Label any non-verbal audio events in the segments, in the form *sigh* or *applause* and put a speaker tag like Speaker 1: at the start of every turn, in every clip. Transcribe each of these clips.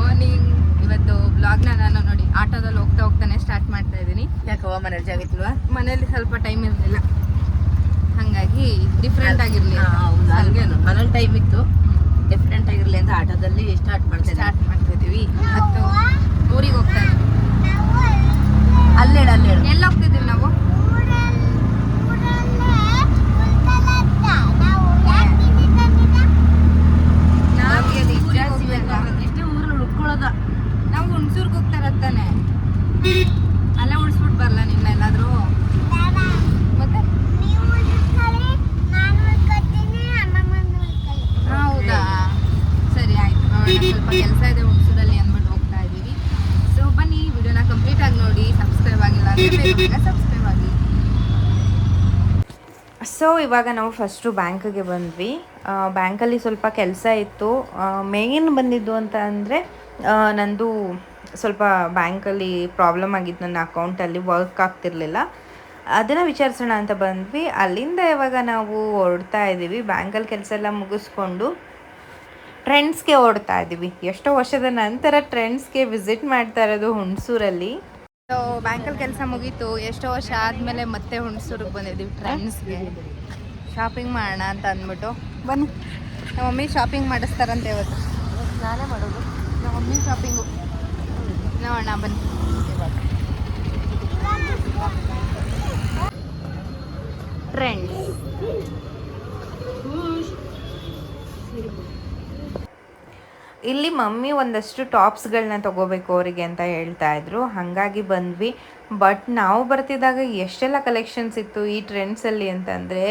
Speaker 1: Morning ಇವತ್ತು ಬ್ಲಾಗ್ನ ನಾನು ನೋಡಿ ಆಟೋದಲ್ಲಿ ಹೋಗ್ತಾ ಹೋಗ್ತಾನೆ ಸ್ಟಾರ್ಟ್ ಮಾಡ್ತಾ ಇದ್ದೀನಿ.
Speaker 2: ಯಾಕವ್ವ ಮನೇಲಿ ಇಲ್ವಾ
Speaker 1: ಮನೇಲಿ ಸ್ವಲ್ಪ ಟೈಮ್ ಇರಲಿಲ್ಲ. ಹಾಗಾಗಿ ಡಿಫ್ರೆಂಟ್ ಆಗಿರಲಿ
Speaker 2: ಹಂಗೇನು. ಮನೇಲಿ ಟೈಮ್ ಇತ್ತು. ಡಿಫ್ರೆಂಟ್ ಆಗಿರಲಿ ಅಂತ ಆಟೋದಲ್ಲಿ ಸ್ಟಾರ್ಟ್ ಮಾಡ್ತಾ
Speaker 1: ಸ್ಟಾರ್ಟ್ ಮಾಡ್ತಾ ಇದೀವಿ ಮತ್ತು ಊರಿಗೆ ಹೋಗ್ತಾ ಇದ್ದೀವಿ.
Speaker 2: ಅಲ್ಲೇಳು ಅಲ್ಲೇಳು.
Speaker 1: ಎಲ್ಲಿ ಹೋಗ್ತಿದ್ದೀವಿ ನಾವು
Speaker 2: ನಮ್ಗೆ ನಿಜ
Speaker 1: ಊರಿಗೆ ಹೋಗ್ಬೇಕು.
Speaker 2: ಇಷ್ಟೇ ಊರಲ್ಲಿ ಉಳ್ಕೊಳ್ಳೋದ
Speaker 1: ನಾವು ಹುಣಸೂರ್ಗೆ ಹೋಗ್ತಾ ಇರತ್ತಾನೆ ಅಲ್ಲೇ ಉಳಿಸ್ಬಿಟ್ಟು ಬರಲ್ಲ ನಿನ್ನ ಎಲ್ಲಾದ್ರೂ ಮತ್ತೆ ಹೌದಾ ಸರಿ ಆಯ್ತು ನೋಡೋಣ ಸ್ವಲ್ಪ ಕೆಲಸ ಇದೆ ಹುಣಸೂರಲ್ಲಿ ಅಂದ್ಬಿಟ್ಟು ಹೋಗ್ತಾ ಇದ್ದೀವಿ ಸೊ ಬನ್ನಿ ವಿಡಿಯೋನ ಕಂಪ್ಲೀಟ್ ಆಗಿ ನೋಡಿ ಸಬ್ಸ್ಕ್ರೈಬ್ ಆಗಿಲ್ಲ ಅಂದರೆ ಸಬ್ಸ್ಕ್ರೈಬ್ ಆಗಿ ಸೊ ಇವಾಗ ನಾವು ಫಸ್ಟು ಬ್ಯಾಂಕ್ಗೆ ಬಂದ್ವಿ. ಬ್ಯಾಂಕಲ್ಲಿ ಸ್ವಲ್ಪ ಕೆಲಸ ಇತ್ತು. ಮೇನ್ ಬಂದಿದ್ದು ಅಂತ ಅಂದರೆ ನಂದು ಸ್ವಲ್ಪ ಬ್ಯಾಂಕಲ್ಲಿ ಪ್ರಾಬ್ಲಮ್ ಆಗಿತ್ತು. ನನ್ನ ಅಕೌಂಟಲ್ಲಿ ವರ್ಕ್ ಆಗ್ತಿರ್ಲಿಲ್ಲ. ಅದನ್ನು ವಿಚಾರಿಸೋಣ ಅಂತ ಬಂದ್ವಿ. ಅಲ್ಲಿಂದ ಇವಾಗ ನಾವು ಹೊರಡ್ತಾ ಇದ್ದೀವಿ. ಬ್ಯಾಂಕಲ್ಲಿ ಕೆಲಸ ಎಲ್ಲ ಮುಗಿಸ್ಕೊಂಡು ಟ್ರೆಂಡ್ಸ್ಗೆ ಓಡ್ತಾ ಇದ್ದೀವಿ. ಎಷ್ಟೋ ವರ್ಷದ ನಂತರ ಟ್ರೆಂಡ್ಸ್ಗೆ ವಿಸಿಟ್ ಮಾಡ್ತಾ ಇರೋದು ಹುಣಸೂರಲ್ಲಿ. ಸೊ ಬ್ಯಾಂಕಲ್ಲಿ ಕೆಲಸ ಮುಗೀತು. ಎಷ್ಟೋ ವರ್ಷ ಆದಮೇಲೆ ಮತ್ತೆ ಹುಣಸೂರಿಗೆ ಬಂದಿದ್ದೀವಿ ಫ್ರೆಂಡ್ಸ್ಗೆ ಶಾಪಿಂಗ್ ಮಾಡೋಣ ಅಂತ ಅಂದ್ಬಿಟ್ಟು. ಬನ್ನಿ. ನಮ್ಮ ಮಮ್ಮಿ ಶಾಪಿಂಗ್ ಮಾಡಿಸ್ತಾರಂತೆ ಇವತ್ತು.
Speaker 2: ನಾನೇ ಮಾಡೋದು.
Speaker 1: ನಮ್ಮ ಮಮ್ಮಿ ಶಾಪಿಂಗು ನೋಡೋಣ ಬನ್ನಿ. ಟ್ರೆಂಡ್ಸ್ ಇಲ್ಲಿ ಮಮ್ಮಿ ಒಂದಷ್ಟು ಟಾಪ್ಸ್ಗಳನ್ನ ತಗೋಬೇಕು ಅವರಿಗೆ ಅಂತ ಹೇಳ್ತಾ ಇದ್ರು. ಹಾಗಾಗಿ ಬಂದ್ವಿ. ಬಟ್ ನಾವು ಬರ್ತಿದ್ದಾಗ ಎಷ್ಟೆಲ್ಲ ಕಲೆಕ್ಷನ್ಸ್ ಇತ್ತು ಈ ಟ್ರೆಂಡ್ಸಲ್ಲಿ ಅಂತಂದರೆ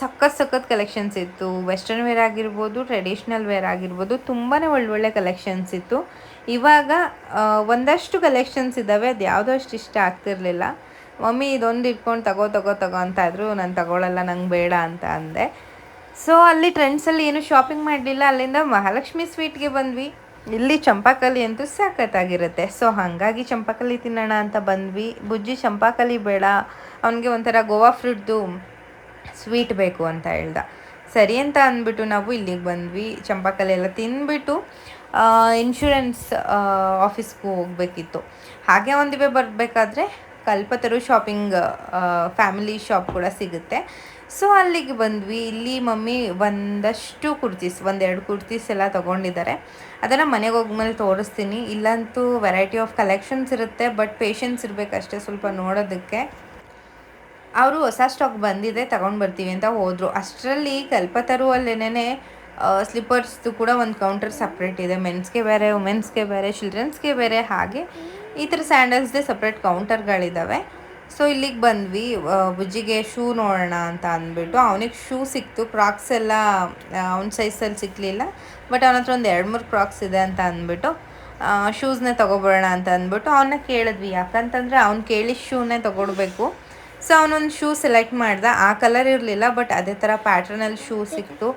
Speaker 1: ಸಖತ್ ಸಖತ್ ಕಲೆಕ್ಷನ್ಸ್ ಇತ್ತು. ವೆಸ್ಟರ್ನ್ ವೇರ್ ಆಗಿರ್ಬೋದು, ಟ್ರೆಡಿಷ್ನಲ್ ವೇರ್ ಆಗಿರ್ಬೋದು ತುಂಬಾ ಒಳ್ಳೊಳ್ಳೆ ಕಲೆಕ್ಷನ್ಸ್ ಇತ್ತು. ಇವಾಗ ಒಂದಷ್ಟು ಕಲೆಕ್ಷನ್ಸ್ ಇದ್ದಾವೆ ಅದು ಯಾವುದೋ ಅಷ್ಟು ಇಷ್ಟ ಆಗ್ತಿರಲಿಲ್ಲ. ಮಮ್ಮಿ ಇದೊಂದು ಇಟ್ಕೊಂಡು ತಗೋ ತಗೋ ತಗೋ ಅಂತ ಇದ್ರು. ನಾನು ತಗೊಳ್ಳಲ್ಲ ನಂಗೆ ಬೇಡ ಅಂತ ಅಂದೆ. ಸೊ ಅಲ್ಲಿ ಟ್ರೆಂಡ್ಸಲ್ಲಿ ಏನು ಶಾಪಿಂಗ್ ಮಾಡಲಿಲ್ಲ, ಅಲ್ಲಿಂದ ಮಹಾಲಕ್ಷ್ಮಿ ಸ್ವೀಟ್ಗೆ ಬಂದ್ವಿ. ಇಲ್ಲಿ ಚಂಪಾಕಲಿ ಅಂತೂ ಸಖತ್ತಾಗಿರುತ್ತೆ. ಸೊ ಹಾಗಾಗಿ ಚಂಪಾಕಲಿ ತಿನ್ನೋಣ ಅಂತ ಬಂದ್ವಿ. ಬುಜ್ಜಿ ಚಂಪಾಕಲಿ ಬೇಡ. ಅವನಿಗೆ ಒಂಥರ ಗೋವಾ ಫ್ರೂಟ್ದು ಸ್ವೀಟ್ ಬೇಕು ಅಂತ ಹೇಳ್ದ. ಸರಿ ಅಂತ ಅಂದ್ಬಿಟ್ಟು ನಾವು ಇಲ್ಲಿಗೆ ಬಂದ್ವಿ. ಚಂಪಾಕಲಿ ಎಲ್ಲ ತಿಂದ್ಬಿಟ್ಟು ಇನ್ಶೂರೆನ್ಸ್ ಆಫೀಸ್ಗೂ ಹೋಗಬೇಕಿತ್ತು. ಹಾಗೆ ಒಂದಿವೆ ಬರಬೇಕಾದ್ರೆ ಕಲ್ಪತರು ಶಾಪಿಂಗ್ ಫ್ಯಾಮಿಲಿ ಶಾಪ್ ಕೂಡ ಸಿಗುತ್ತೆ. ಸೊ ಅಲ್ಲಿಗೆ ಬಂದ್ವಿ. ಇಲ್ಲಿ ಮಮ್ಮಿ ಒಂದಷ್ಟು ಕುರ್ತೀಸ್, ಒಂದೆರಡು ಕುರ್ತೀಸ್ ಎಲ್ಲ ತೊಗೊಂಡಿದ್ದಾರೆ. ಅದನ್ನು ಮನೆಗೆ ಹೋಗ್ಮೇಲೆ ತೋರಿಸ್ತೀನಿ. ಇಲ್ಲಂತೂ ವೆರೈಟಿ ಆಫ್ ಕಲೆಕ್ಷನ್ಸ್ ಇರುತ್ತೆ ಬಟ್ ಪೇಷನ್ಸ್ ಇರಬೇಕಷ್ಟೇ ಸ್ವಲ್ಪ ನೋಡೋದಕ್ಕೆ. ಅವರು ಹೊಸ ಸ್ಟಾಕ್ ಬಂದಿದೆ, ತಗೊಂಡು ಬರ್ತೀವಿ ಅಂತ ಹೋದರು. ಅಷ್ಟರಲ್ಲಿ ಕಲ್ಪತರು ಅಲ್ಲೇನೇ ಸ್ಲಿಪ್ಪರ್ಸ್ದು ಕೂಡ ಒಂದು ಕೌಂಟರ್ ಸಪ್ರೇಟ್ ಇದೆ. ಮೆನ್ಸ್ಗೆ ಬೇರೆ ವುಮೆನ್ಸ್ಗೆ ಬೇರೆ ಚಿಲ್ಡ್ರನ್ಸ್ಗೆ ಬೇರೆ, ಹಾಗೆ ಈ ಥರ ಸ್ಯಾಂಡಲ್ಸ್ದೇ ಸಪ್ರೇಟ್ ಕೌಂಟರ್ಗಳಿದ್ದಾವೆ ಸೊ ಇಲ್ಲಿಗೆ ಬಂದ್ವಿ. ಬುಜ್ಜಿಗೆ ಶೂ ನೋಡೋಣ ಅಂತ ಅಂದ್ಬಿಟ್ಟು. ಅವನಿಗೆ ಶೂ ಸಿಕ್ತು. ಕ್ರಾಕ್ಸ್ ಎಲ್ಲ ಅವ್ನ ಸೈಜಲ್ಲಿ ಸಿಕ್ಕಲಿಲ್ಲ ಬಟ್ ಅವನ ಹತ್ರ ಒಂದು ಎರಡು ಮೂರು ಕ್ರಾಕ್ಸ್ ಇದೆ ಅಂತ ಅಂದ್ಬಿಟ್ಟು ಶೂಸ್ನೇ ತೊಗೊಬರೋಣ ಅಂತ ಅಂದ್ಬಿಟ್ಟು ಅವನ್ನ ಕೇಳಿದ್ವಿ. ಯಾಕಂತಂದರೆ ಅವ್ನು ಕೇಳಿ ಶೂನೇ ತೊಗೊಡ್ಬೇಕು. ಸೊ ಅವನೊಂದು ಶೂ ಸೆಲೆಕ್ಟ್ ಮಾಡ್ದೆ. ಆ ಕಲರ್ ಇರಲಿಲ್ಲ, ಬಟ್ ಅದೇ ಥರ ಪ್ಯಾಟ್ರನಲ್ಲಿ ಶೂ ಸಿಕ್ತು.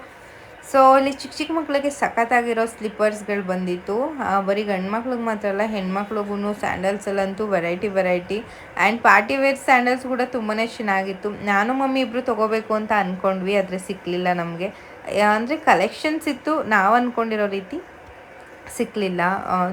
Speaker 1: ಸೊ ಇಲ್ಲಿ ಚಿಕ್ಕ ಚಿಕ್ಕ ಮಕ್ಕಳಿಗೆ ಸಖತ್ತಾಗಿರೋ ಸ್ಲಿಪ್ಪರ್ಸ್ಗಳು ಬಂದಿತ್ತು. ಬರೀ ಗಂಡು ಮಕ್ಳಿಗೆ ಮಾತ್ರ ಅಲ್ಲ ಹೆಣ್ಮಕ್ಳಿಗೂ ಸ್ಯಾಂಡಲ್ಸ್ ಅಲ್ಲಂತೂ variety variety and party wear sandals ಕೂಡ ತುಂಬಾ ಚೆನ್ನಾಗಿತ್ತು. ನಾನು, ಮಮ್ಮಿ ಇಬ್ಬರು ತೊಗೋಬೇಕು ಅಂತ ಅಂದ್ಕೊಂಡ್ವಿ ಆದರೆ ಸಿಕ್ಕಲಿಲ್ಲ ನಮಗೆ. ಅಂದರೆ ಕಲೆಕ್ಷನ್ಸ್ ಇತ್ತು, ನಾವು ಅಂದ್ಕೊಂಡಿರೋ ರೀತಿ ಸಿಕ್ಕಲಿಲ್ಲ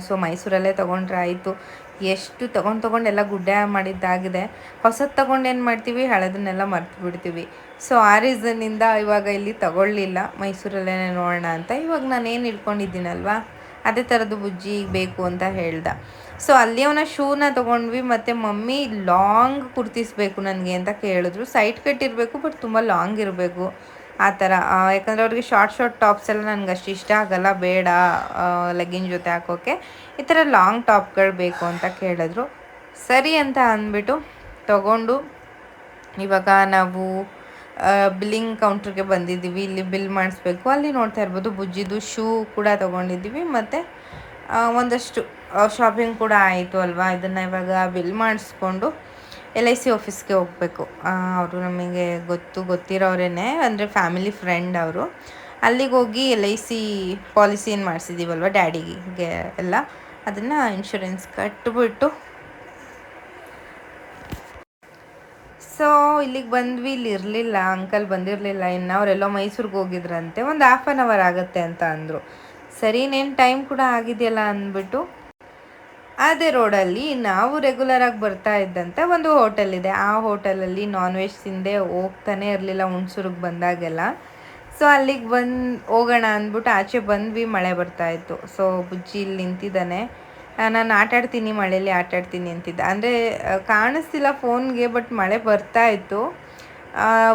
Speaker 1: ಸೊ ಮೈಸೂರಲ್ಲೇ ತೊಗೊಂಡ್ರೆ ಆಯಿತು. ಎಷ್ಟು ತೊಗೊಂಡು ತೊಗೊಂಡು ಎಲ್ಲ ಗುಡ್ಡೆ ಮಾಡಿದ್ದಾಗಿದೆ. ಹೊಸದು ತೊಗೊಂಡು ಏನು ಮಾಡ್ತೀವಿ? ಹಳೆದನ್ನೆಲ್ಲ ಮರ್ತು ಬಿಡ್ತೀವಿ. ಸೊ ಆ ರೀಸನ್ನಿಂದ ಇವಾಗ ಇಲ್ಲಿ ತಗೊಳ್ಳಿಲ್ಲ. ಮೈಸೂರಲ್ಲೇ ನೋಡೋಣ ಅಂತ. ಇವಾಗ ನಾನೇನು ಇಟ್ಕೊಂಡಿದ್ದೀನಲ್ವಾ? ಅದೇ ಥರದ್ದು ಬುಜ್ಜಿ ಬೇಕು ಅಂತ ಹೇಳ್ದ. ಸೊ ಅಲ್ಲಿ ಅವನ ಶೂನ ತೊಗೊಂಡ್ವಿ, ಮತ್ತು ಮಮ್ಮಿ ಲಾಂಗ್ ಕುರ್ತಿಸ್ಬೇಕು ನನಗೆ ಅಂತ ಕೇಳಿದ್ರು. ಸೈಟ್ ಕಟ್ಟಿರಬೇಕು ಬಟ್ ತುಂಬ ಲಾಂಗ್ ಇರಬೇಕು. ಆ ಥರ. ಯಾಕಂದರೆ ಅವ್ರಿಗೆ ಶಾರ್ಟ್ ಶಾರ್ಟ್ ಟಾಪ್ಸ್ ಎಲ್ಲ ನನಗೆ ಅಷ್ಟು ಇಷ್ಟ ಆಗಲ್ಲ. ಬೇಡ ಲೆಗ್ಗಿನ್ ಜೊತೆ ಹಾಕೋಕ್ಕೆ ಈ ಥರ ಲಾಂಗ್ ಟಾಪ್ಗಳು ಬೇಕು ಅಂತ ಕೇಳಿದ್ರು. ಸರಿ ಅಂತ ಅಂದ್ಬಿಟ್ಟು ತಗೊಂಡು ಇವಾಗ ನಾವು ಬಿಲ್ಲಿಂಗ್ ಕೌಂಟ್ರಿಗೆ ಬಂದಿದ್ದೀವಿ. ಇಲ್ಲಿ ಬಿಲ್ ಮಾಡಿಸ್ಬೇಕು. ಅಲ್ಲಿ ನೋಡ್ತಾ ಇರ್ಬೋದು, ಬುಜ್ಜಿದು ಶೂ ಕೂಡ ತೊಗೊಂಡಿದ್ದೀವಿ. ಮತ್ತು ಒಂದಷ್ಟು ಶಾಪಿಂಗ್ ಕೂಡ ಆಯಿತು ಅಲ್ವಾ? ಇದನ್ನು ಇವಾಗ ಬಿಲ್ ಮಾಡಿಸ್ಕೊಂಡು ಎಲ್ ಐ ಸಿ ಆಫೀಸ್ಗೆ ಹೋಗಬೇಕು. ಅವರು ನಮಗೆ ಗೊತ್ತು, ಗೊತ್ತಿರೋರೇನೆ. ಅಂದರೆ ಫ್ಯಾಮಿಲಿ ಫ್ರೆಂಡ್ ಅವರು. ಅಲ್ಲಿಗೆ ಹೋಗಿ ಎಲ್ ಐ ಸಿ ಪಾಲಿಸಿ ಏನು ಮಾಡಿಸಿದ್ದೀವಲ್ವ ಡ್ಯಾಡಿಗೆ ಎಲ್ಲ, ಅದನ್ನು ಇನ್ಶೂರೆನ್ಸ್ ಕಟ್ಬಿಟ್ಟು. ಸೊ ಇಲ್ಲಿಗೆ ಬಂದ್ವಿ, ಇಲ್ಲಿ ಇರಲಿಲ್ಲ ಅಂಕಲ್ ಬಂದಿರಲಿಲ್ಲ. ಇನ್ನು ಅವರೆಲ್ಲೋ ಮೈಸೂರಿಗೆ ಹೋಗಿದ್ರಂತೆ. ಒಂದು ಹಾಫ್ ಆನ್ ಅವರ್ ಆಗುತ್ತೆ ಅಂತ ಅಂದರು.
Speaker 3: ಸರಿ, ಇನ್ನೇನು ಟೈಮ್ ಕೂಡ ಆಗಿದೆಯಲ್ಲ ಅಂದ್ಬಿಟ್ಟು. ಅದೇ ರೋಡಲ್ಲಿ ನಾವು ರೆಗ್ಯುಲರ್ ಆಗಿ ಬರ್ತಾ ಇದ್ದಂತೆ ಒಂದು ಹೋಟೆಲ್ ಇದೆ. ಆ ಹೋಟೆಲಲ್ಲಿ ನಾನ್ ವೆಜ್ ತಿಂದೆ ಹೋಗ್ತಾನೆ ಇರಲಿಲ್ಲ ಹುಣಸೂರಿಗೆ ಬಂದಾಗೆಲ್ಲ. ಸೊ ಅಲ್ಲಿಗೆ ಬಂದು ಹೋಗೋಣ ಅಂದ್ಬಿಟ್ಟು ಆಚೆ ಬಂದ್ವಿ, ಮಳೆ ಬರ್ತಾ ಇತ್ತು. ಸೊ ಬುಜ್ಜಿ ಇಲ್ಲಿ ನಿಂತಿದ್ದಾನೆ. ನಾನು ಆಟಾಡ್ತೀನಿ ಮಳೆಯಲ್ಲಿ ಆಟಾಡ್ತೀನಿ ಅಂತಿದ್ದೆ. ಅಂದರೆ ಕಾಣಿಸ್ತಿಲ್ಲ ಫೋನ್ಗೆ ಬಟ್ ಮಳೆ ಬರ್ತಾ ಇತ್ತು.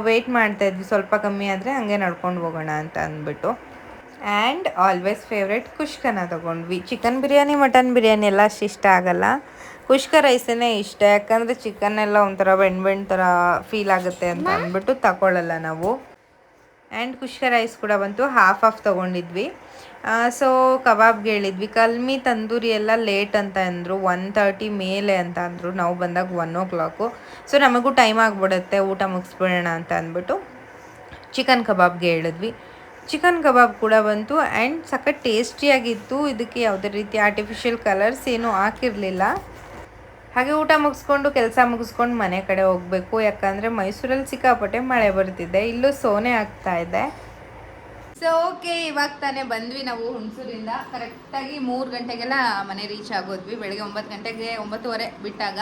Speaker 3: ವೆಯ್ಟ್ ಮಾಡ್ತಾ ಇದ್ವಿ. ಸ್ವಲ್ಪ ಕಮ್ಮಿ ಆದರೆ ಹಂಗೆ ನಡ್ಕೊಂಡು ಹೋಗೋಣ ಅಂತ ಅಂದ್ಬಿಟ್ಟು. ಆ್ಯಂಡ್ ಆಲ್ವೇಸ್ ಫೇವ್ರೆಟ್ ಕುಷ್ಕನ ತೊಗೊಂಡ್ವಿ ಚಿಕನ್ ಬಿರಿಯಾನಿ ಮಟನ್ ಬಿರಿಯಾನಿ ಎಲ್ಲ ಅಷ್ಟು ಇಷ್ಟ ಆಗೋಲ್ಲ. ಕುಷ್ಕ ರೈಸನ್ನೇ ಇಷ್ಟ, ಯಾಕಂದರೆ ಚಿಕನ್ ಎಲ್ಲ ಒಂಥರ ಬೆಣ್ಣೆ ಬೆಣ್ಣೆ ಥರ ಫೀಲ್ ಆಗುತ್ತೆ ಅಂತ ಅಂದ್ಬಿಟ್ಟು ತಗೊಳ್ಳಲ್ಲ ನಾವು. ಆ್ಯಂಡ್ ಕುಷ್ಕ ರೈಸ್ ಕೂಡ ಬಂತು ಹಾಫ್ ಆಫ್ ತೊಗೊಂಡಿದ್ವಿ. ಸೊ ಕಬಾಬ್ಗೆ ಹೇಳಿದ್ವಿ, ಕಲ್ಮಿ ತಂದೂರಿ ಎಲ್ಲ ಲೇಟ್ ಅಂತ ಅಂದರು ಒನ್ ತರ್ಟಿ ಮೇಲೆ ಅಂತ ಅಂದರು, ನಾವು ಬಂದಾಗ ಒನ್ ಓ ಕ್ಲಾಕು ಸೊ ನಮಗೂ ಟೈಮ್ ಆಗಿಬಿಡುತ್ತೆ, ಊಟ ಮುಗಿಸ್ಬಿಡೋಣ ಅಂತ ಅಂದ್ಬಿಟ್ಟು ಚಿಕನ್ ಕಬಾಬ್ಗೆ ಹೇಳಿದ್ವಿ. ಚಿಕನ್ ಕಬಾಬ್ ಕೂಡ ಬಂತು ಆ್ಯಂಡ್ ಸಖತ್ ಟೇಸ್ಟಿಯಾಗಿತ್ತು. ಇದಕ್ಕೆ ಯಾವುದೇ ರೀತಿ ಆರ್ಟಿಫಿಷಿಯಲ್ ಕಲರ್ಸ್ ಏನೂ ಹಾಕಿರಲಿಲ್ಲ. ಹಾಗೆ ಊಟ ಮುಗಿಸ್ಕೊಂಡು, ಕೆಲಸ ಮುಗಿಸ್ಕೊಂಡು ಮನೆ ಕಡೆ ಹೋಗಬೇಕು. ಯಾಕಂದರೆ ಮೈಸೂರಲ್ಲಿ ಸಿಕ್ಕಾಪಟ್ಟೆ ಮಳೆ ಬರ್ತಿದೆ. ಇಲ್ಲೂ ಸೋನೆ ಆಗ್ತಾ ಇದೆ. ಸೊ ಓಕೆ ಇವಾಗ ತಾನೇ ಬಂದ್ವಿ ನಾವು ಹುಣಸೂರಿಂದ. ಕರೆಕ್ಟಾಗಿ ಮೂರು ಗಂಟೆಗೆಲ್ಲ ಮನೆ ರೀಚ್ ಆಗೋದ್ವಿ. ಬೆಳಗ್ಗೆ ಒಂಬತ್ತು ಗಂಟೆಗೆ ಒಂಬತ್ತುವರೆ ಬಿಟ್ಟಾಗ.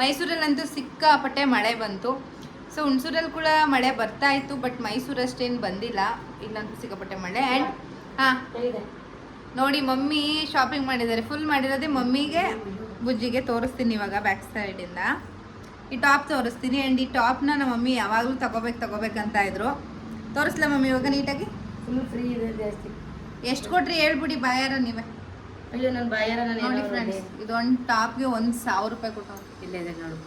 Speaker 3: ಮೈಸೂರಲ್ಲಂತೂ ಸಿಕ್ಕಾಪಟ್ಟೆ ಮಳೆ ಬಂತು. ಸೊ ಹುಣಸೂರಲ್ಲಿ ಕೂಡ ಮಳೆ ಬರ್ತಾ ಇತ್ತು ಬಟ್ ಮೈಸೂರಷ್ಟೇನು ಬಂದಿಲ್ಲ. ಇಲ್ಲಂತೂ ಸಿಕ್ಕಾಪಟ್ಟೆ ಮಳೆ. ಆ್ಯಂಡ್ ಹಾಂ ನೋಡಿ ಮಮ್ಮಿ ಶಾಪಿಂಗ್ ಮಾಡಿದ್ದಾರೆ. ಫುಲ್ ಮಾಡಿರೋದೇ ಮಮ್ಮಿಗೆ ಬುಜ್ಜಿಗೆ ತೋರಿಸ್ತೀನಿ ಇವಾಗ ಬ್ಯಾಕ್ ಸೈಡಿಂದ ಈ ಟಾಪ್ ತೋರಿಸ್ತೀನಿ. ಆ್ಯಂಡ್ ಈ ಟಾಪ್ನ ನಮ್ಮ ಮಮ್ಮಿ ಯಾವಾಗಲೂ ತಗೋಬೇಕು ತಗೋಬೇಕಂತ ಇದ್ರು. ತೋರಿಸ್ಲಾ ಮಮ್ಮಿ ಇವಾಗ ನೀಟಾಗಿ?
Speaker 2: ಫುಲ್ ಫ್ರೀ ಇದೆ ಜಾಸ್ತಿ.
Speaker 3: ಎಷ್ಟು ಕೊಟ್ರಿ ಹೇಳ್ಬಿಡಿ ಬಾಯಾರ ನೀವೇ.
Speaker 2: ಅಯ್ಯೋ ನನ್ನ ಬಾಯಾರ ನಾನು
Speaker 3: ನೋಡಿ ಫ್ರೆಂಡ್ಸ್ ಇದೊಂದು ಟಾಪ್ಗೆ ಒಂದು ಸಾವಿರ ರೂಪಾಯಿ ಕೊಟ್ಟು
Speaker 2: ಇಲ್ಲೇ ಇದೆ ನೋಡು.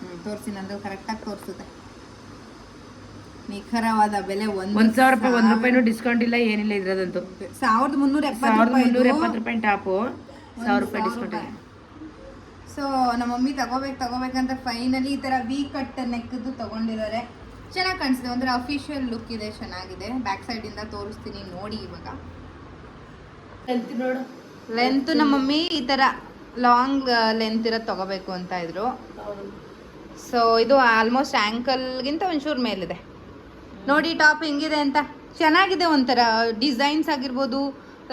Speaker 3: ಹ್ಞೂ ತೋರಿಸಿ ನಂದು ಕರೆಕ್ಟಾಗಿ ತೋರಿಸುತ್ತೆ. ನಿಖರವಾದ ಬೆಲೆ ಒಂದು
Speaker 2: ಸಾವಿರ ರೂಪಾಯಿ ಒಂದ್ ರೂಪಾಯಿನೂ ಡಿಸ್ಕೌಂಟ್ ಇಲ್ಲ ಏನಿಲ್ಲ ಇದ್ರದಂತೂ.
Speaker 3: ಸಾವಿರದ ಮುನ್ನೂರ
Speaker 2: ಸಾವಿರದ ಮುನ್ನೂರ
Speaker 3: ಎಪ್ಪತ್ತು
Speaker 2: ಎಪ್ಪತ್ತು ರೂಪಾಯಿ ಟಾಪು ಸಾವಿರ ರೂಪಾಯಿ ಡಿಸ್ಕೌಂಟ್ ಇದೆ.
Speaker 3: ಸೊ ನಮ್ಮ ಮಮ್ಮಿ ತಗೋಬೇಕು ತಗೋಬೇಕಂತ ಫೈನಲಿ ಈ ಥರ ವಿ ಕಟ್ ನೆಕ್ದು ತಗೊಂಡಿದ್ದಾರೆ. ಚೆನ್ನಾಗಿ ಕಾಣಿಸ್ತಿದೆ ಅಂದರೆ ಅಫಿಷಿಯಲ್ ಲುಕ್ ಇದೆ ಚೆನ್ನಾಗಿದೆ. ಬ್ಯಾಕ್ ಸೈಡಿಂದ ತೋರಿಸ್ತೀನಿ ನೋಡಿ ಇವಾಗ.
Speaker 2: ಲೆಂತ್ ನೋಡು.
Speaker 3: ಲೆಂತ್ ನಮ್ಮ ಮಮ್ಮಿ ಈ ಥರ ಲಾಂಗ್ ಲೆಂತ್ ಇರೋದು ತಗೋಬೇಕು ಅಂತ ಇದ್ರು. ಸೊ ಇದು ಆಲ್ಮೋಸ್ಟ್ ಆ್ಯಂಕಲ್ಗಿಂತ ಒಂಚೂರು ಮೇಲಿದೆ. ನೋಡಿ ಟಾಪ್ ಹೆಂಗಿದೆ ಅಂತ. ಚೆನ್ನಾಗಿದೆ ಒಂಥರ. ಡಿಸೈನ್ಸ್ ಆಗಿರ್ಬೋದು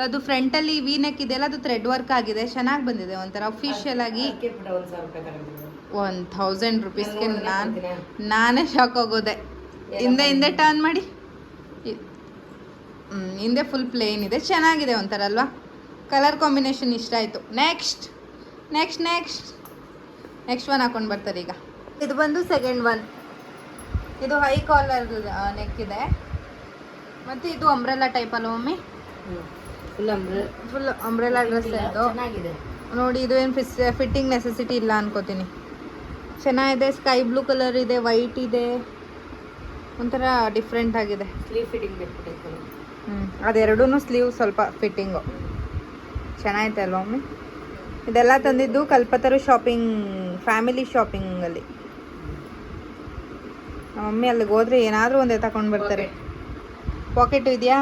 Speaker 3: ಅದು ಫ್ರಂಟಲ್ಲಿ ವಿ ನೆಕ್ ಇದೆಯಲ್ಲ ಅದು ಥ್ರೆಡ್ ವರ್ಕ್ ಆಗಿದೆ. ಚೆನ್ನಾಗಿ ಬಂದಿದೆ ಒಂಥರ. ಅಫಿಷಿಯಲ್ ಆಗಿ ಒನ್ ಥೌಸಂಡ್ ರುಪೀಸ್ಗೆ
Speaker 2: ನಾನು
Speaker 3: ನಾನು ನಾನೇ ಶಾಕ್ ಆಗೋದೆ. ಹಿಂದೆ ಹಿಂದೆ ಟರ್ನ್ ಮಾಡಿ. ಹಿಂದೆ ಫುಲ್ ಪ್ಲೇನ್ ಇದೆ. ಚೆನ್ನಾಗಿದೆ ಒಂಥರ ಅಲ್ವಾ? ಕಲರ್ ಕಾಂಬಿನೇಷನ್ ಇಷ್ಟ ಆಯಿತು. Next next next next one ಹಾಕೊಂಡು ಬರ್ತಾರೆ ಈಗ. ಇದು ಬಂದು ಸೆಕೆಂಡ್ ಒನ್ ಇದು ಹೈ ಕಾಲರ್ ನೆಕ್ ಇದೆ. ಮತ್ತು ಇದು ಅಂಬ್ರೆಲಾ ಟೈಪ್ ಅಲ್ಲ ಮಮ್ಮಿ?
Speaker 2: ಫುಲ್
Speaker 3: ಅಂಬ್ರೆಲಾ ಡ್ರೆಸ್ ಇದು. ನೋಡಿ ಇದು ಏನು ಫಿಸ್ ಫಿಟ್ಟಿಂಗ್ ನೆಸೆಸಿಟಿ ಇಲ್ಲ ಅನ್ಕೋತೀನಿ. ಚೆನ್ನಾಗಿದೆ ಸ್ಕೈ ಬ್ಲೂ ಕಲರ್ ಇದೆ ವೈಟ್ ಇದೆ. ಒಂಥರ ಡಿಫ್ರೆಂಟ್ ಆಗಿದೆ.
Speaker 2: ಸ್ಲೀವ್ ಫಿಟ್ಟಿಂಗ್
Speaker 3: ಹ್ಞೂ ಅದೆರಡೂ ಸ್ಲೀವ್ ಸ್ವಲ್ಪ ಫಿಟ್ಟಿಂಗು ಚೆನ್ನಾಗಿದೆ ಅಲ್ವಾ ಮಮ್ಮಿ? ಇದೆಲ್ಲ ತಂದಿದ್ದು ಕಲ್ಪತರು ಶಾಪಿಂಗ್ ಫ್ಯಾಮಿಲಿ ಶಾಪಿಂಗಲ್ಲಿ ಮಮ್ಮಿ ಅಲ್ಲಿಗೆ ಹೋದ್ರೆ ಏನಾದರೂ ಒಂದೇ ತಗೊಂಡು ಬರ್ತಾರೆ. ಪಾಕೆಟು ಇದೆಯಾ?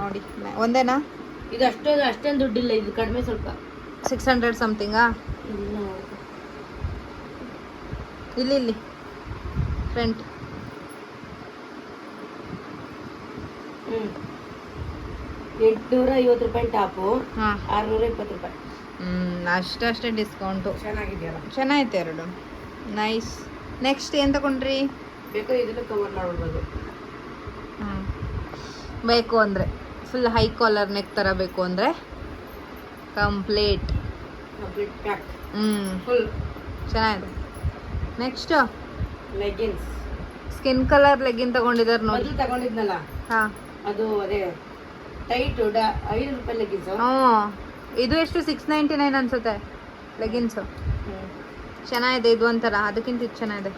Speaker 3: ನೋಡಿ ಒಂದೇನಾ?
Speaker 2: ಇದು ಅಷ್ಟೊಂದು ಅಷ್ಟೊಂದು ದುಡ್ಡಿಲ್ಲ ಇದು ಕಡಿಮೆ ಸ್ವಲ್ಪ.
Speaker 3: ಸಿಕ್ಸ್ ಹಂಡ್ರೆಡ್ ಸಮಥಿಂಗಾ ಇಲ್ಲಿ ಇಲ್ಲಿ ಫ್ರಂಟ್
Speaker 2: ಎಂಟ್ನೂರ ಐವತ್ತು ರೂಪಾಯಿ ಟಾಪು
Speaker 3: ಹಾಂ.
Speaker 2: ಆರ್ನೂರ ಇಪ್ಪತ್ತು ರೂಪಾಯಿ.
Speaker 3: ಹ್ಞೂ ಅಷ್ಟೇ ಡಿಸ್ಕೌಂಟು
Speaker 2: ಚೆನ್ನಾಗಿದೆಯಲ್ಲ.
Speaker 3: ಚೆನ್ನಾಗಿತ್ತು ಎರಡು. ನೈಸ್ ನೆಕ್ಸ್ಟ್ ಏನು ತಗೊಂಡ್ರಿ?
Speaker 2: ಬೇಕು? ಇದನ್ನು ಕವರ್ ಮಾಡ್ಬಿಡ್ಬೋದು.
Speaker 3: ಬೇಕು ಅಂದರೆ ಫುಲ್ ಹೈ ಕಾಲರ್ ನೆಕ್ ಥರ ಬೇಕು ಅಂದರೆ ಕಂಪ್ಲೀಟ್
Speaker 2: ಕಂಪ್ಲೀಟ್ ಪ್ಯಾಕ್
Speaker 3: ಹ್ಞೂ
Speaker 2: ಫುಲ್
Speaker 3: ಚೆನ್ನಾಗಿದೆ. Next
Speaker 2: leggings
Speaker 3: skin colour legging ತಗೊಂಡಿದ್ದಾರೆ ನೋಡಿ.
Speaker 2: ತಗೊಂಡಿದ್ನಲ್ಲ?
Speaker 3: ಹಾಂ.
Speaker 2: ಅದು ಅದೇ ಟೈಟ್ ಐದು ರೂಪಾಯಿ ಲೆಗಿನ್ಸ್
Speaker 3: ಹ್ಞೂ. ಇದು ಎಷ್ಟು? ಸಿಕ್ಸ್ ನೈಂಟಿ ನೈನ್ ಅನ್ಸುತ್ತೆ ಲೆಗಿನ್ಸು ಚೆನ್ನಾಗಿದೆ ಇದು ಒಂಥರ. ಅದಕ್ಕಿಂತ ಇದು ಚೆನ್ನಾಗಿದೆ.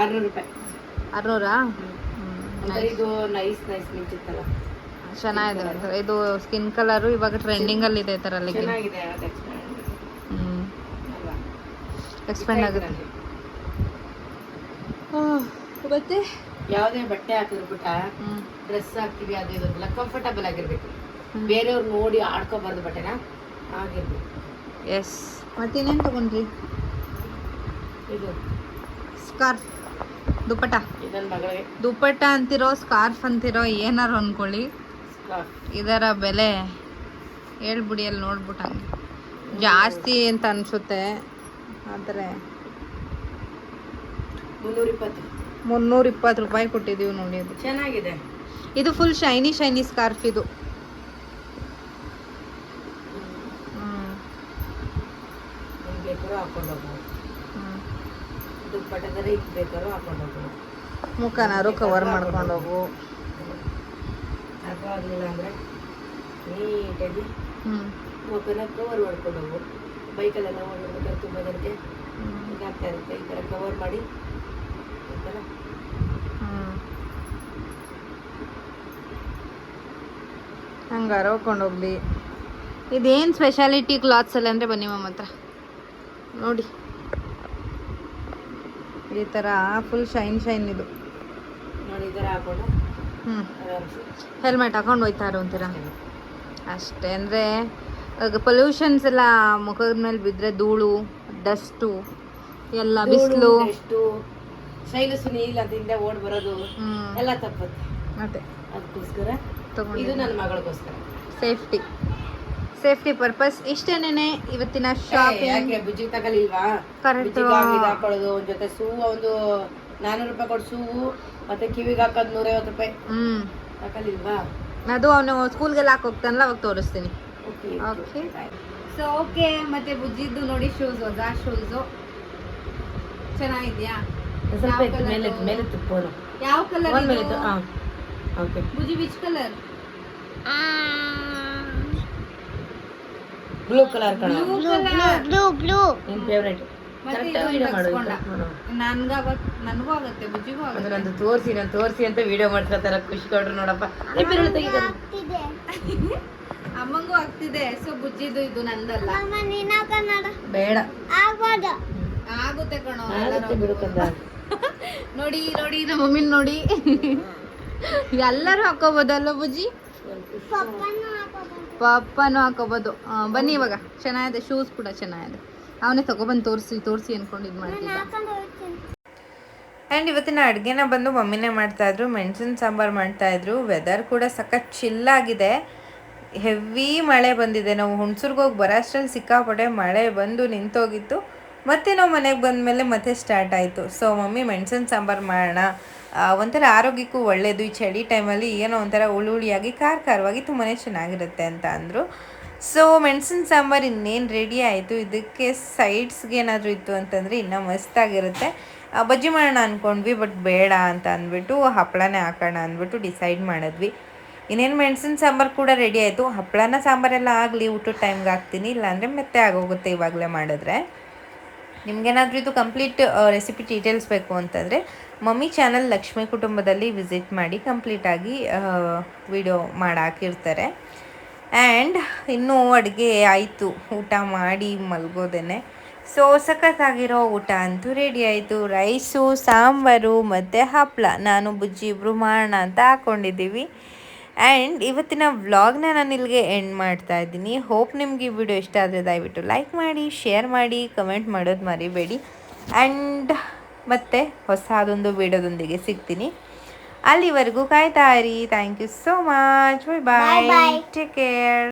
Speaker 2: ಆರ್ನೂರು ರೂಪಾಯಿ.
Speaker 3: ಆರುನೂರಾ
Speaker 2: ಅಂದ್ರೆ ಇದು ನೈಸ್ ನೈಸ್ ಮಿಂಚಿತ್ತಲ್ಲ
Speaker 3: ಚೆನ್ನಾಗಿದೆ ಇದು ಸ್ಕಿನ್ ಕಲರು ಇವಾಗ ಟ್ರೆಂಡಿಂಗಲ್ಲಿ ಇದೆ ಈ ಥರ
Speaker 2: ಚೆನ್ನಾಗಿದೆ
Speaker 3: ಹ್ಞೂ ಎಕ್ಸ್ಪೆಂಡ್ ಆಗುತ್ತೆ. ಮತ್ತೆ?
Speaker 2: ಯಾವುದೇ ಬಟ್ಟೆ ಹಾಕಿದ್ರು ಬಿಟ್ಟ ಡ್ರೆಸ್ ಹಾಕ್ತೀವಿ ಅದು ಇದೆಲ್ಲ ಕಂಫರ್ಟಬಲ್ ಆಗಿರ್ಬೇಕು. ಬೇರೆಯವ್ರು ನೋಡಿ ಆಡ್ಕೋಬಾರ್ದು ಬಟ್ಟೆನ ಆಗಿರ್ಬೇಕು
Speaker 3: ಎಸ್ ಮತ್ತಿನ್ನೇನು ತಗೊಂಡ್ರಿ?
Speaker 2: ಇದು.
Speaker 3: ಸ್ಕಾರ್ಫ್
Speaker 1: ದುಪ್ಪಟ್ಟ ದುಪ್ಪಟ್ಟ ಅಂತಿರೋ ಸ್ಕಾರ್ಫ್ ಅಂತಿರೋ ಏನಾರು ಅನ್ಕೊಳ್ಳಿ. ಇದರ ಬೆಲೆ ಹೇಳ್ಬಿಡಿ ಅಲ್ಲಿ ನೋಡ್ಬಿಟ್ಟು ಹಂಗೆ. ಜಾಸ್ತಿ ಅಂತ ಅನ್ಸುತ್ತೆ ಆದರೆ
Speaker 2: ಮುನ್ನೂರ ಇಪ್ಪತ್ತು
Speaker 1: ರೂಪಾಯಿ ಕೊಟ್ಟಿದ್ದೀವಿ ನೋಡಿ ಅದು
Speaker 2: ಚೆನ್ನಾಗಿದೆ.
Speaker 1: ಇದು ಫುಲ್ ಶೈನಿ ಶೈನಿ ಸ್ಕಾರ್ಫ್ ಇದು. ಹ್ಮ್.
Speaker 2: ದುಪ್ಪಟ್ಟದರೆ ಇದು ಬೇಕಾದ್ರೂ ಹಾಕೊಂಡು ಹೋಗ್ಬೋದು
Speaker 1: ಮುಖನಾರು ಕವರ್ ಮಾಡ್ಕೊಂಡು ಹೋಗು.
Speaker 2: ಅಥವಾ ಆಗಲಿಲ್ಲ ಅಂದರೆ ನೀಟಾಗಿ ಮುಖನ ಕವರ್ ಮಾಡ್ಕೊಂಡು ಹೋಗು. ಬೈಕಲ್ಲೆಲ್ಲ ಓಡಾಡ್ಬೇಕಾದ್ರೆ ತುಂಬ ಜನಕ್ಕೆ ಇದಾಗ್ತಾ ಇರುತ್ತೆ. ಈ ಥರ ಕವರ್ ಮಾಡಿ
Speaker 1: ಹ್ಮ್. ಹಂಗಾರ ಹೋಗ್ಕೊಂಡು ಹೋಗ್ಲಿ. ಇದೇನು ಸ್ಪೆಷಾಲಿಟಿ ಕ್ಲಾತ್ಸ್ ಅಲ್ಲಿ ಅಂದರೆ ಬನ್ನಿ ಮಮ್ಮ ಹತ್ರ. ನೋಡಿ. ಈ ಥರ ಫುಲ್ ಶೈನ್ ಶೈನ್ ಇದು. ಹ್ಞೂ ಹೆಲ್ಮೆಟ್ ಹಾಕೊಂಡು ಹೋಯ್ತಾರೋ ಅಂತೀರ ಅಷ್ಟೇ ಅಂದರೆ ಪೊಲ್ಯೂಷನ್ಸ್ ಎಲ್ಲ ಮುಖದ ಮೇಲೆ ಬಿದ್ದರೆ ಧೂಳು ಡಸ್ಟು ಎಲ್ಲ ಬಿಸಿಲು.
Speaker 2: ಶೈಲಸು ಶೈಲು ಅದಿಂದ ಓಡ್ ಬರೋದು ಎಲ್ಲ ತಪ್ಪುತ್ತೆ.
Speaker 1: ಅದೇ.
Speaker 2: ಅದಕ್ಕೋಸ್ಕರ ಇದು ನನ್ನ ಮಗಳಿಗೋಸ್ಕರ.
Speaker 1: ಸೇಫ್ಟಿ ಸೇಫ್ಟಿ ಪರ್ಪಸ್ ಇಷ್ಟೇನೆ ಇವತ್ತಿನ ಶಾಪಿಂಗ್
Speaker 2: ಯಾಕೆ ಬುಜ್ಜಿ ತಗಲಿಲ್ವಾ?
Speaker 1: Correct.
Speaker 2: ಬುಜ್ಜಿಗೆ ಇದು ಹಾಕೊಳ್ಳೋದು ಒಂದ್ ಜೊತೆ ಸೂ ಒಂದು ನಾನೂರು ರೂಪಾಯಿ ಕೊಟ್ಟು ಸೂ ಮತ್ತೆ ಕಿವಿಗೆ ಹಾಕೋದು ನೂರೈವತ್ತು ರೂಪಾಯಿ.
Speaker 1: ಹ್ಮ್.
Speaker 2: ತಗಲಿಲ್ವಾ
Speaker 1: ಅದು ಅವನು ಸ್ಕೂಲ್ಗೆಲ್ಲ ಹಾಕಿ ಹೋಗ್ತಾನಲ್ಲ ಅವಾಗ ತೋರಿಸ್ತೀನಿ.
Speaker 2: Okay
Speaker 1: Okay. ಸೊ ಓಕೆ ಮತ್ತೆ ಬುಜ್ಜಿದ್ದು ನೋಡಿ ಶೂಸ್ ಹೊಸ ಶೂಸು ಚೆನ್ನಾಗಿದ್ಯಾ?
Speaker 2: ಸ್ವಲ್ಪ
Speaker 1: ಯಾವ
Speaker 2: ಇತ್ತು
Speaker 1: colour?
Speaker 2: ಮೇಲೆ ಮೇಲೆ ತುಪ್ಪನು
Speaker 1: ಯಾವ ಕಲರ್
Speaker 2: ಒಂದ್ ಮೇಲೆ ಇತ್ತು okay.
Speaker 1: Bujji which colour
Speaker 2: blue colour ಕಣ.
Speaker 1: ಬ್ಲೂ ಬ್ಲೂ
Speaker 2: ನಿನ್ ಫೇವ್ರೇಟ್ ನಂದು ತೋರಿಸಿ ನಾನು ತೋರಿಸಿ ಅಂತ ವಿಡಿಯೋ ಮಾಡ್ಕೊತಾರ ಖುಷಿ ಕೊಡ್ರು ನೋಡಪ್ಪ. *laughs*
Speaker 1: ಅಮ್ಮಂಗೂ ಆಗ್ತಿದೆ. ಸೊ ಬುಜ್ಜಿದು ಇದು ನಂದಲ್ಲ.
Speaker 2: ಬೇಡ.
Speaker 1: ಆಗುತ್ತೆ ಕಣೋ *laughs* ನೋಡಿ ನೋಡಿ ನಮ್ಮ ಮಮ್ಮಿನ ನೋಡಿ. *laughs* ಎಲ್ಲರೂ ಹಾಕೋಬೋದಲ್ಲ ಬುಜ್ಜಿ? ಪಪ್ಪನೂ ಹಾಕೋಬೋದು. ಬನ್ನಿ ಇವಾಗ. ಚೆನ್ನಾಗಿದೆ. ಶೂಸ್ ಕೂಡ ಚೆನ್ನಾಗಿದೆ. ಅವನೇ ತಗೊಬಂದು ತೋರಿಸಿ ತೋರಿಸಿ ಅನ್ಕೊಂಡು ಇದು ಮಾಡ್ತಿದ್ದ. ಆ್ಯಂಡ್ ಇವತ್ತಿನ ಅಡುಗೆನ ಬಂದು ಮಮ್ಮಿನೇ ಮಾಡ್ತಾಯಿದ್ರು ಮೆಣಸಿನ ಸಾಂಬಾರು ಮಾಡ್ತಾಯಿದ್ರು ವೆದರ್ ಕೂಡ ಸಖತ್ ಚಿಲ್ಲಾಗಿದೆ ಹೆವಿ ಮಳೆ ಬಂದಿದೆ. ನಾವು ಹುಣ್ಸೂರ್ಗೆ ಹೋಗಿ ಬರೋ ಅಷ್ಟ್ರಲ್ಲಿ ಸಿಕ್ಕಾಪಟ್ಟೆ ಮಳೆ ಬಂದು ನಿಂತೋಗಿತ್ತು. ಮತ್ತೆ ನಾವು ಮನೆಗೆ ಬಂದಮೇಲೆ ಮತ್ತೆ ಸ್ಟಾರ್ಟ್ ಆಯಿತು. ಸೊ ಮಮ್ಮಿ ಮೆಣಸಿನ ಸಾಂಬಾರು ಮಾಡೋಣ. ಒಂಥರ ಆರೋಗ್ಯಕ್ಕೂ ಒಳ್ಳೆಯದು ಈ ಚಳಿ ಟೈಮಲ್ಲಿ ಏನೋ ಒಂಥರ ಉಳು ಉಳಿಯಾಗಿ ಖಾರ ಖಾರವಾಗಿ ತುಂಬಾ ಚೆನ್ನಾಗಿರುತ್ತೆ ಅಂತ ಅಂದರು. ಸೊ ಮೆಣಸಿನ ಸಾಂಬಾರು ಇನ್ನೇನು ರೆಡಿ ಆಯಿತು? ಇದಕ್ಕೆ ಸೈಡ್ಸ್ಗೆ ಏನಾದರೂ ಇತ್ತು ಅಂತಂದರೆ ಇನ್ನೂ ಮಸ್ತಾಗಿರುತ್ತೆ. ಬಜ್ಜಿ ಮಾಡೋಣ ಅಂದ್ಕೊಂಡ್ವಿ ಬಟ್ ಬೇಡ ಅಂತ ಅಂದ್ಬಿಟ್ಟು ಹಪ್ಪಳನೇ ಹಾಕೋಣ ಅಂದ್ಬಿಟ್ಟು ಡಿಸೈಡ್ ಮಾಡಿದ್ವಿ. ಇನ್ನೇನು ಮೆಣಸಿನ ಸಾಂಬಾರು ಕೂಡ ರೆಡಿ ಆಯಿತು. ಹಪ್ಪಳನ ಸಾಂಬಾರೆಲ್ಲ ಆಗಲಿ, ಊಟದ ಟೈಮ್ಗೆ ಹಾಕ್ತೀನಿ. ಇಲ್ಲಾಂದರೆ ಮತ್ತೆ ಆಗೋಗುತ್ತೆ ಇವಾಗಲೇ ಮಾಡಿದ್ರೆ. ನಿಮ್ಗೇನಾದರೂ ಇದು ಕಂಪ್ಲೀಟ್ ರೆಸಿಪಿ ಡೀಟೇಲ್ಸ್ ಬೇಕು ಅಂತಂದರೆ ಮಮ್ಮಿ ಚಾನಲ್ ಲಕ್ಷ್ಮಿ ಕುಟುಂಬದಲ್ಲಿ ವಿಸಿಟ್ ಮಾಡಿ ಕಂಪ್ಲೀಟಾಗಿ ವಿಡಿಯೋ ಮಾಡಾಕಿರ್ತಾರೆ ಆ್ಯಂಡ್ ಇನ್ನೂ ಅಡುಗೆ ಆಯಿತು. ಊಟ ಮಾಡಿ ಮಲಗೋದೇನೆ. ಸೊ, ಸಖತ್ತಾಗಿರೋ ಊಟ ಅಂತೂ ರೆಡಿ ಆಯಿತು. ರೈಸು, ಸಾಂಬಾರು, ಮತ್ತು ಹಪ್ಪಳ ನಾನು, ಬುಜ್ಜಿ ಇಬ್ಬರು ಮಾಡೋಣ ಅಂತ ಹಾಕ್ಕೊಂಡಿದ್ದೀವಿ ಆ್ಯಂಡ್ ಇವತ್ತಿನ ವ್ಲಾಗ್ನ ನಾನು ಇಲ್ಲಿಗೆ ಎಂಡ್ ಮಾಡ್ತಾ ಇದ್ದೀನಿ. ಹೋಪ್ ನಿಮ್ಗೆ ಈ ವಿಡಿಯೋ ಇಷ್ಟ ಆದರೆ ದಯವಿಟ್ಟು ಲೈಕ್ ಮಾಡಿ ಶೇರ್ ಮಾಡಿ ಕಮೆಂಟ್ ಮಾಡೋದು ಮರಿಬೇಡಿ. ಆ್ಯಂಡ್ ಮತ್ತೆ ಹೊಸದೊಂದು ವಿಡಿಯೋದೊಂದಿಗೆ ಸಿಗ್ತೀನಿ. ಅಲ್ಲಿವರೆಗೂ ಕಾಯ್ತಾ ಇರಿ. Thank you so much bye bye take care